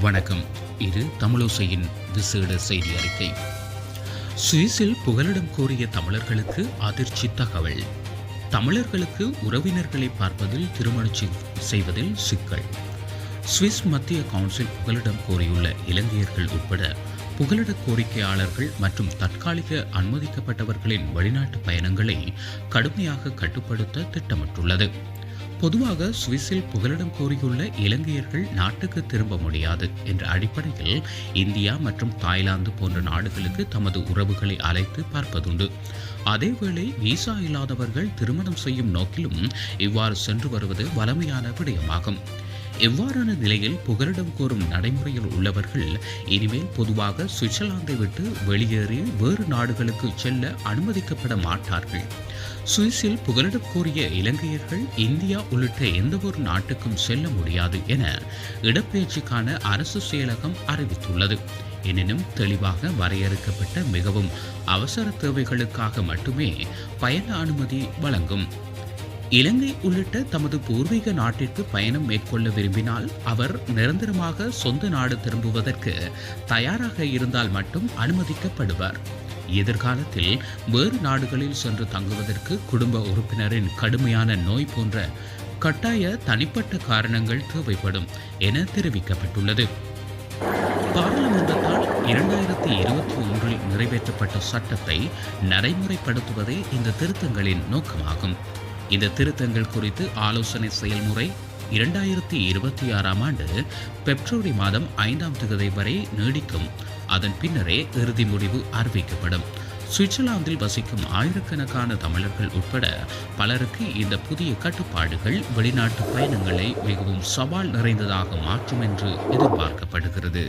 வணக்கம். இது தமிழோசையின் விசேட செய்தி அறிக்கை. சுவிஸில் புகலிடம் கோரிய தமிழர்களுக்கு அதிர்ச்சி தகவல். தமிழர்களுக்கு உறவினர்களை பார்ப்பதில் திருமணம் செய்வதில் சிக்கல். சுவிஸ் மத்திய கவுன்சில் புகலிடம் கோரியுள்ள இலங்கையர்கள் உட்பட புகலிட கோரிக்கையாளர்கள் மற்றும் தற்காலிக அனுமதிக்கப்பட்டவர்களின் வெளிநாட்டு பயணங்களை கடுமையாக கட்டுப்படுத்த திட்டமிட்டுள்ளது. பொதுவாக சுவிஸில் புகலிடம் கோரியுள்ள இலங்கையர்கள் நாட்டுக்கு திரும்ப முடியாது என்ற அடிப்படையில் இந்தியா மற்றும் தாய்லாந்து போன்ற நாடுகளுக்கு தமது உறவுகளை அழைத்து பார்ப்பதுண்டு. அதேவேளை விசா இல்லாதவர்கள் திருமணம் செய்யும் நோக்கிலும் இவ்வாறு சென்று வருவது வலிமையான விடயமாகும். இவ்வாறான நிலையில் புகலிடம் கோரும் நடைமுறையில் உள்ளவர்கள் இனிமேல் பொதுவாக சுவிட்சர்லாந்தை விட்டு வெளியேறி வேறு நாடுகளுக்கு செல்ல அனுமதிக்கப்பட மாட்டார்கள். சுவிஸில் புகலிடம் கோரிய இலங்கையர்கள் இந்தியா உள்ளிட்ட எந்தவொரு நாட்டுக்கும் செல்ல முடியாது என இடப்பெயர்ச்சிக்கான அரசு செயலகம் அறிவித்துள்ளது. எனினும் தெளிவாக வரையறுக்கப்பட்ட மிகவும் அவசர தேவைகளுக்காக மட்டுமே பயண அனுமதி வழங்கும். இலங்கை உள்ளிட்ட தமது பூர்வீக நாட்டிற்கு பயணம் மேற்கொள்ள விரும்பினால் அவர் நிரந்தரமாக சொந்த நாடு திரும்புவதற்கு தயாராக இருந்தால் மட்டும் அனுமதிக்கப்படுவார். எதிர்காலத்தில் வேறு நாடுகளில் சென்று தங்குவதற்கு குடும்ப உறுப்பினரின் கடுமையான நோய் போன்ற கட்டாய தனிப்பட்ட காரணங்கள் தேவைப்படும் என தெரிவிக்கப்பட்டுள்ளது. பாராளுமன்றத்தால் இரண்டாயிரத்தி இருபத்தி ஒன்றில் நிறைவேற்றப்பட்ட சட்டத்தை நடைமுறைப்படுத்துவதே இந்த திருத்தங்களின் நோக்கமாகும். இந்த திருத்தங்கள் குறித்து ஆலோசனை செயல்முறை இரண்டாயிரத்தி இருபத்தி ஆறாம் ஆண்டு பிப்ரவரி மாதம் ஐந்தாம் தேதி வரை நீடிக்கும். அதன் பின்னரே இறுதி முடிவு அறிவிக்கப்படும். சுவிட்சர்லாந்தில் வசிக்கும் ஆயிரக்கணக்கான தமிழர்கள் உட்பட பலருக்கு இந்த புதிய கட்டுப்பாடுகள் வெளிநாட்டு பயணங்களை மிகவும் சவால் நிறைந்ததாக மாற்றும் என்று எதிர்பார்க்கப்படுகிறது.